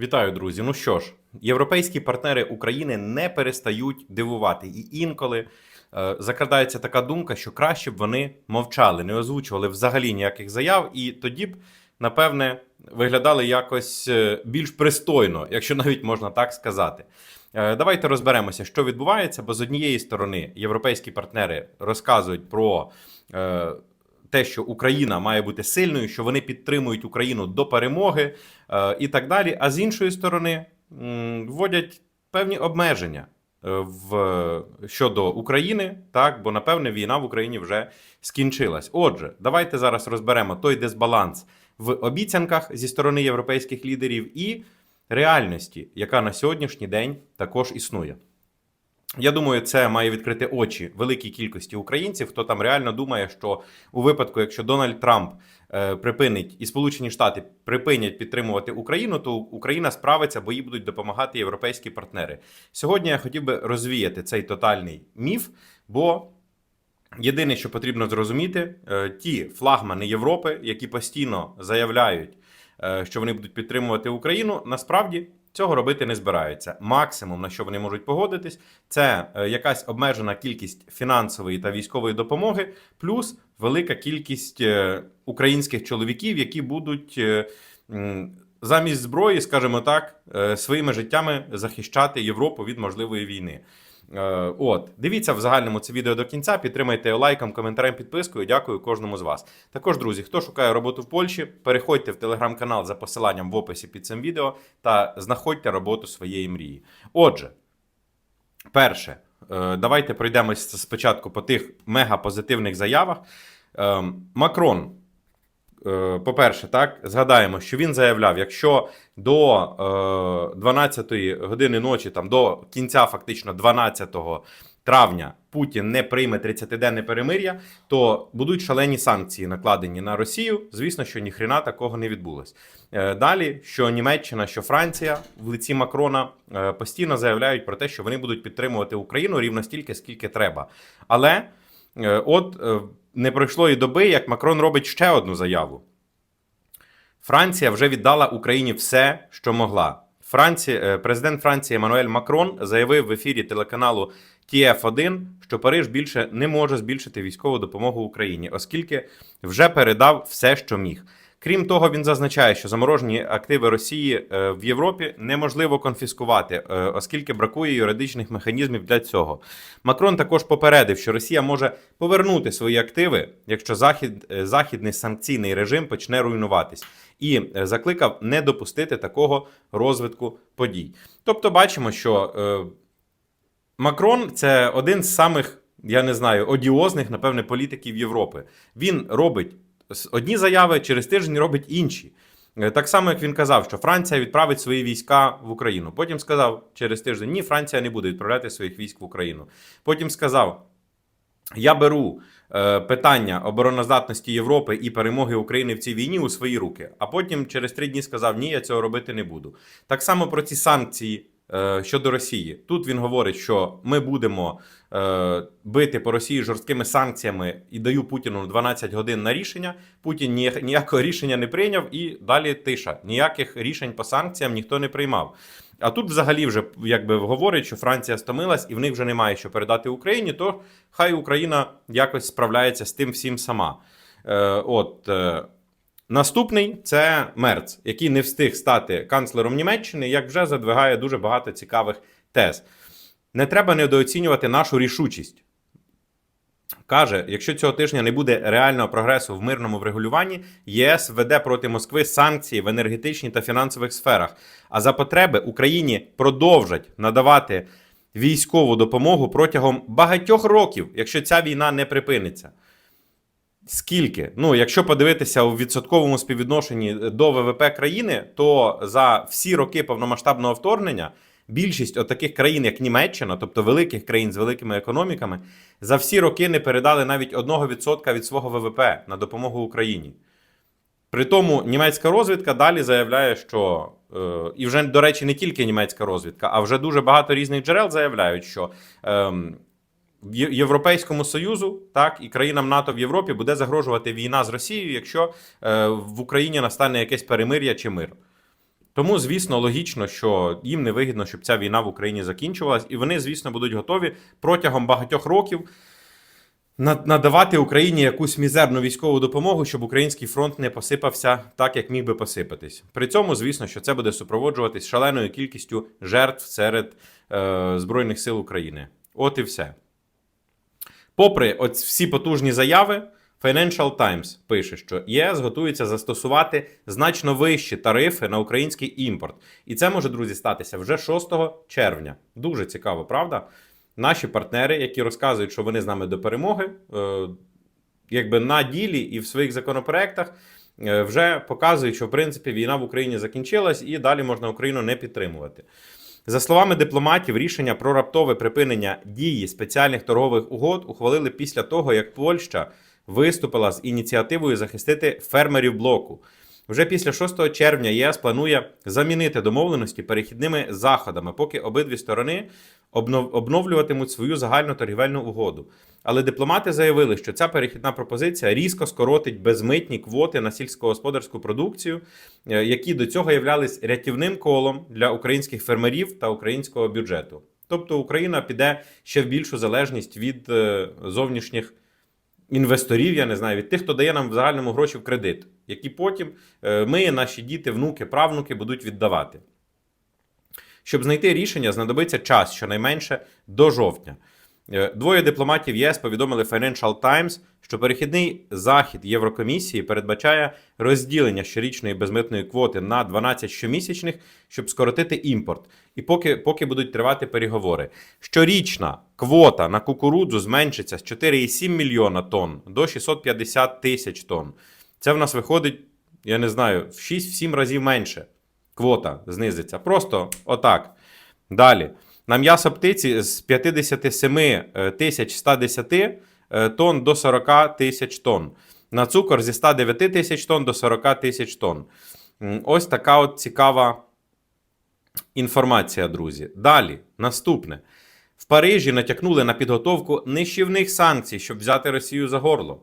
Вітаю, друзі. Ну що ж, європейські партнери України не перестають дивувати, і інколи е, закрадається така думка, що краще б вони мовчали, не озвучували взагалі ніяких заяв, і тоді б, напевне, виглядали якось е, більш пристойно, якщо навіть можна так сказати. Е, Давайте розберемося, що відбувається, бо з однієї сторони європейські партнери розказують про. е, те, що Україна має бути сильною, що вони підтримують Україну до перемоги е, і так далі. А з іншої сторони, вводять певні обмеження е, в щодо України, так бо напевне війна в Україні вже скінчилась. Отже, давайте зараз розберемо той дисбаланс в обіцянках зі сторони європейських лідерів і реальності, яка на сьогоднішній день також існує. Я думаю, це має відкрити очі великій кількості українців, хто там реально думає, що у випадку, якщо Дональд Трамп е, припинить і Сполучені Штати припинять підтримувати Україну, то Україна справиться, бо їй будуть допомагати європейські партнери. Сьогодні я хотів би розвіяти цей тотальний міф, бо єдине, що потрібно зрозуміти, е, ті флагмани Європи, які постійно заявляють, е, що вони будуть підтримувати Україну, насправді. Цього робити не збираються. Максимум, на що вони можуть погодитись, це е, якась обмежена кількість фінансової та військової допомоги, плюс велика кількість е, українських чоловіків, які будуть е, замість зброї, скажімо так, своїми життями захищати Європу від можливої війни. Е, От, дивіться в загальному це відео до кінця. Підтримайте лайком, коментарем, підпискою. Дякую кожному з вас. Також, друзі, хто шукає роботу в Польщі, переходьте в телеграм-канал за посиланням в описі під цим відео та знаходьте роботу своєї мрії. Отже, перше, е, давайте пройдемось спочатку по тих мега-позитивних заявах. Ем, Макрон по-перше, так згадаємо, що він заявляв, якщо до е, 12 години ночі, там до кінця, фактично 12 травня, Путін не прийме 30-денне перемир'я, то будуть шалені санкції накладені на Росію. Звісно, що ніхрена такого не відбулось. Е, далі, що Німеччина, що Франція в лиці Макрона е, постійно заявляють про те, що вони будуть підтримувати Україну рівно стільки, скільки треба. Але е, от е, не пройшло і доби, як Макрон робить ще одну заяву. Франція вже віддала Україні все, що могла. Франція, е, президент Франції Еммануель Макрон заявив в ефірі телеканалу TF1, що Париж більше не може збільшити військову допомогу Україні, оскільки вже передав все, що міг. Крім того, він зазначає, що заморожені активи Росії е, в Європі неможливо конфіскувати, е, оскільки бракує юридичних механізмів для цього. Макрон також попередив, що Росія може повернути свої активи, якщо захід, е, західний санкційний режим почне руйнуватись, і закликав не допустити такого розвитку подій. Тобто, бачимо, що Макрон це один з самих, я не знаю, одіозних, напевне, політиків Європи. Він робить одні заяви, через тиждень робить інші. Е, Так само, як він казав, що Франція відправить свої війська в Україну. Потім сказав через тиждень: ні, Франція не буде відправляти своїх військ в Україну. Потім сказав: я беру е, питання обороноздатності Європи і перемоги України в цій війні у свої руки. А потім через три дні сказав: Ні, я цього робити не буду. Так само про ці санкції щодо Росії. Тут він говорить, що ми будемо е, бити по Росії жорсткими санкціями і даю Путіну 12 годин на рішення. Путін ніякого рішення не прийняв, і далі тиша. Ніяких рішень по санкціям ніхто не приймав. А тут взагалі вже якби говорять, що Франція стомилась і в них вже немає що передати Україні, то хай Україна якось справляється з тим всім сама. Е, от е, наступний це Мерц, який не встиг стати канцлером Німеччини, як вже задвигає дуже багато цікавих тез. Не треба недооцінювати нашу рішучість. Каже, якщо цього тижня не буде реального прогресу в мирному врегулюванні, ЄС веде проти Москви санкції в енергетичній та фінансових сферах. А за потреби Україні продовжать надавати військову допомогу протягом багатьох років, якщо ця війна не припиниться. Скільки? Ну, якщо подивитися у відсотковому співвідношенні до ВВП країни, то за всі роки повномасштабного вторгнення більшість отаких країн, як Німеччина, тобто великих країн з великими економіками, за всі роки не передали навіть 1% від свого ВВП на допомогу Україні. При тому німецька розвідка далі заявляє, що е, і вже, до речі, не тільки німецька розвідка, а вже дуже багато різних джерел заявляють, що ем, Європейському Союзу, так і країнам НАТО в Європі буде загрожувати війна з Росією, якщо е, в Україні настане якесь перемир'я чи мир. Тому, звісно, логічно, що їм не вигідно, щоб ця війна в Україні закінчувалась, і вони, звісно, будуть готові протягом багатьох років надавати Україні якусь мізерну військову допомогу, щоб український фронт не посипався так, як міг би посипатись. При цьому, звісно, що це буде супроводжуватись шаленою кількістю жертв серед е, Збройних сил України. От і все. Попри от всі потужні заяви, Financial Times пише, що ЄС готується застосувати значно вищі тарифи на український імпорт. І це може, друзі, статися вже 6 червня. Дуже цікаво, правда? Наші партнери, які розказують, що вони з нами до перемоги, е, якби на ділі і в своїх законопроектах е, вже показують, що в принципі війна в Україні закінчилась і далі можна Україну не підтримувати. За словами дипломатів, рішення про раптове припинення дії спеціальних торгових угод ухвалили після того, як Польща виступила з ініціативою захистити фермерів блоку. Вже після 6 червня ЄС планує замінити домовленості перехідними заходами, поки обидві сторони обновлюватимуть свою загальну торгівельну угоду. Але дипломати заявили, що ця перехідна пропозиція різко скоротить безмитні квоти на сільськогосподарську продукцію, е, які до цього являлись рятівним колом для українських фермерів та українського бюджету. Тобто Україна піде ще в більшу залежність від е, зовнішніх інвесторів, я не знаю, від тих, хто дає нам в загальному гроші в кредит, які потім е, ми, наші діти, внуки, правнуки будуть віддавати. Щоб знайти рішення, знадобиться час, щонайменше до жовтня. Е, Двоє дипломатів ЄС повідомили Financial Times, що перехідний захід Єврокомісії передбачає розділення щорічної безмитної квоти на 12 щомісячних, щоб скоротити імпорт. І поки, поки будуть тривати переговори. Щорічна квота на кукурудзу зменшиться з 4,7 мільйона тонн до 650 тисяч тонн. Це в нас виходить, я не знаю, в 6-7 разів менше. Квота знизиться. Просто отак. Далі. На м'ясо птиці з 57 е, тисяч 110 е, тонн до 40 тисяч тонн. На цукор зі 109 тисяч тонн до 40 тисяч тонн. Ось така от цікава інформація, друзі. Далі, наступне. В Парижі натякнули на підготовку нищівних санкцій, щоб взяти Росію за горло.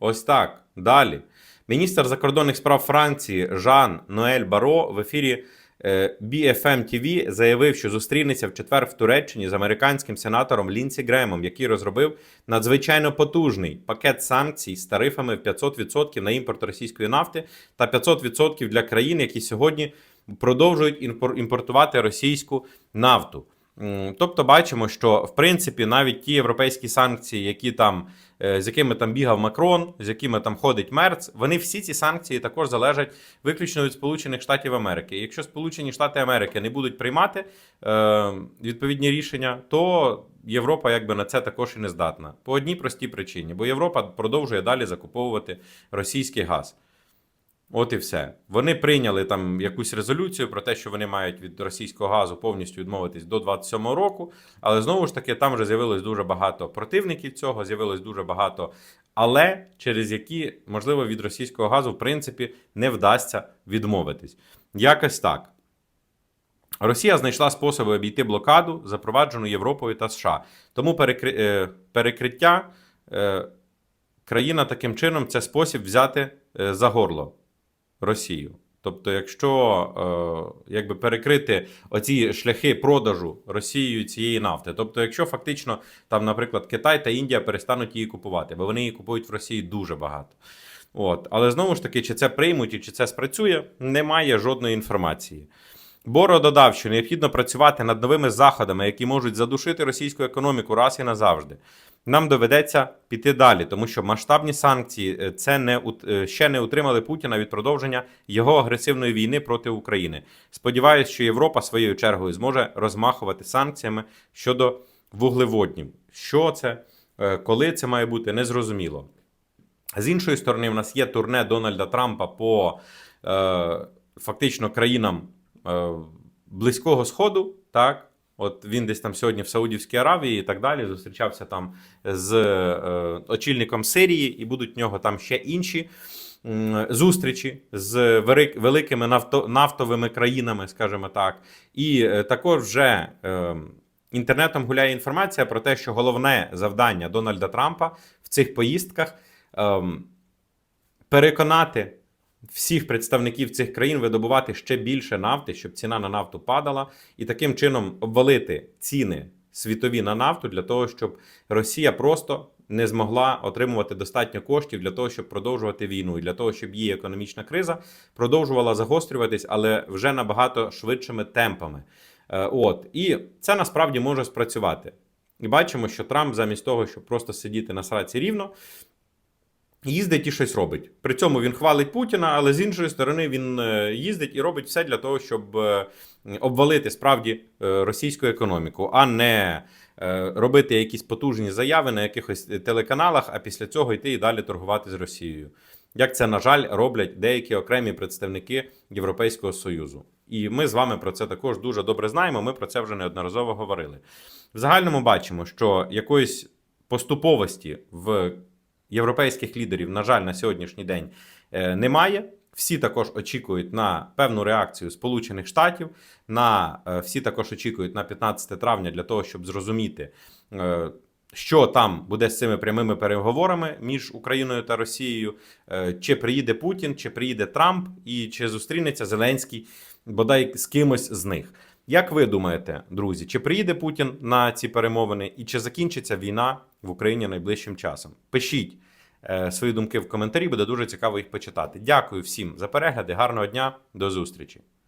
Ось так. Далі. Міністр закордонних справ Франції Жан Ноель Баро в ефірі е, BFM TV заявив, що зустрінеться в четвер в Туреччині з американським сенатором Лінсі Гремом, який розробив надзвичайно потужний пакет санкцій з тарифами в 500% на імпорт російської нафти та 500% для країн, які сьогодні продовжують імпор- імпортувати російську нафту. Тобто бачимо, що в принципі навіть ті європейські санкції, які там е, з якими там бігав Макрон, з якими там ходить Мерц, вони всі ці санкції також залежать виключно від Сполучених Штатів Америки. Якщо Сполучені Штати Америки не будуть приймати е, відповідні рішення, то Європа якби на це також і не здатна. По одній простій причині, бо Європа продовжує далі закуповувати російський газ. От і все. Вони прийняли там якусь резолюцію про те, що вони мають від російського газу повністю відмовитись до 27-го року. Але знову ж таки, там вже з'явилось дуже багато противників цього, з'явилось дуже багато, але через які, можливо, від російського газу, в принципі, не вдасться відмовитись. Якось так. Росія знайшла способи обійти блокаду, запроваджену Європою та США. Тому перекри... е, перекриття е, країна таким чином це спосіб взяти е, за горло Росію. Тобто, якщо е, якби перекрити оці шляхи продажу Росією цієї нафти, тобто, якщо фактично там, наприклад, Китай та Індія перестануть її купувати, бо вони її купують в Росії дуже багато. От, але знову ж таки, чи це приймуть і чи це спрацює, немає жодної інформації. Боро додав, що необхідно працювати над новими заходами, які можуть задушити російську економіку раз і назавжди. Нам доведеться піти далі, тому що масштабні санкції е, це не е, ще не утримали Путіна від продовження його агресивної війни проти України. Сподіваюсь, що Європа своєю чергою зможе розмахувати санкціями щодо вуглеводнів. Що це, е, коли це має бути, незрозуміло. З іншої сторони, в нас є турне Дональда Трампа по фактично країнам Близького Сходу. Так, от він десь там сьогодні в Саудівській Аравії і так далі зустрічався там з е, очільником Сирії, і будуть в нього там ще інші м, зустрічі з великими нафто, нафтовими країнами, скажімо так. І е, також вже. Е, Інтернетом гуляє інформація про те, що головне завдання Дональда Трампа в цих поїздках ем, переконати всіх представників цих країн видобувати ще більше нафти, щоб ціна на нафту падала, і таким чином обвалити ціни світові на нафту для того, щоб Росія просто не змогла отримувати достатньо коштів для того, щоб продовжувати війну, і для того, щоб її економічна криза продовжувала загострюватись, але вже набагато швидшими темпами. Е, От і це насправді може спрацювати. І бачимо, що Трамп, замість того, щоб просто сидіти на сраці рівно, їздить і щось робить. При цьому він хвалить Путіна, але з іншої сторони він е, їздить і робить все для того, щоб е, обвалити справді е, російську економіку, а не робити якісь потужні заяви на якихось телеканалах, а після цього йти і далі торгувати з Росією. Як це, на жаль, роблять деякі окремі представники Європейського Союзу. І ми з вами про це також дуже добре знаємо. Ми про це вже неодноразово говорили. В загальному бачимо, що якоїсь поступовості в європейських лідерів, на жаль, на сьогоднішній день е, немає. Всі також очікують на певну реакцію Сполучених Штатів. На е, всі також очікують на 15 травня для того, щоб зрозуміти, е, що там буде з цими прямими переговорами між Україною та Росією. Чи приїде Путін, чи приїде Трамп, і чи зустрінеться Зеленський бодай з кимось з них. Як ви думаєте, друзі, чи приїде Путін на ці перемовини і чи закінчиться війна в Україні найближчим часом? Пишіть е, свої думки в коментарі, буде дуже цікаво їх почитати. Дякую всім за перегляди. Гарного дня, до зустрічі!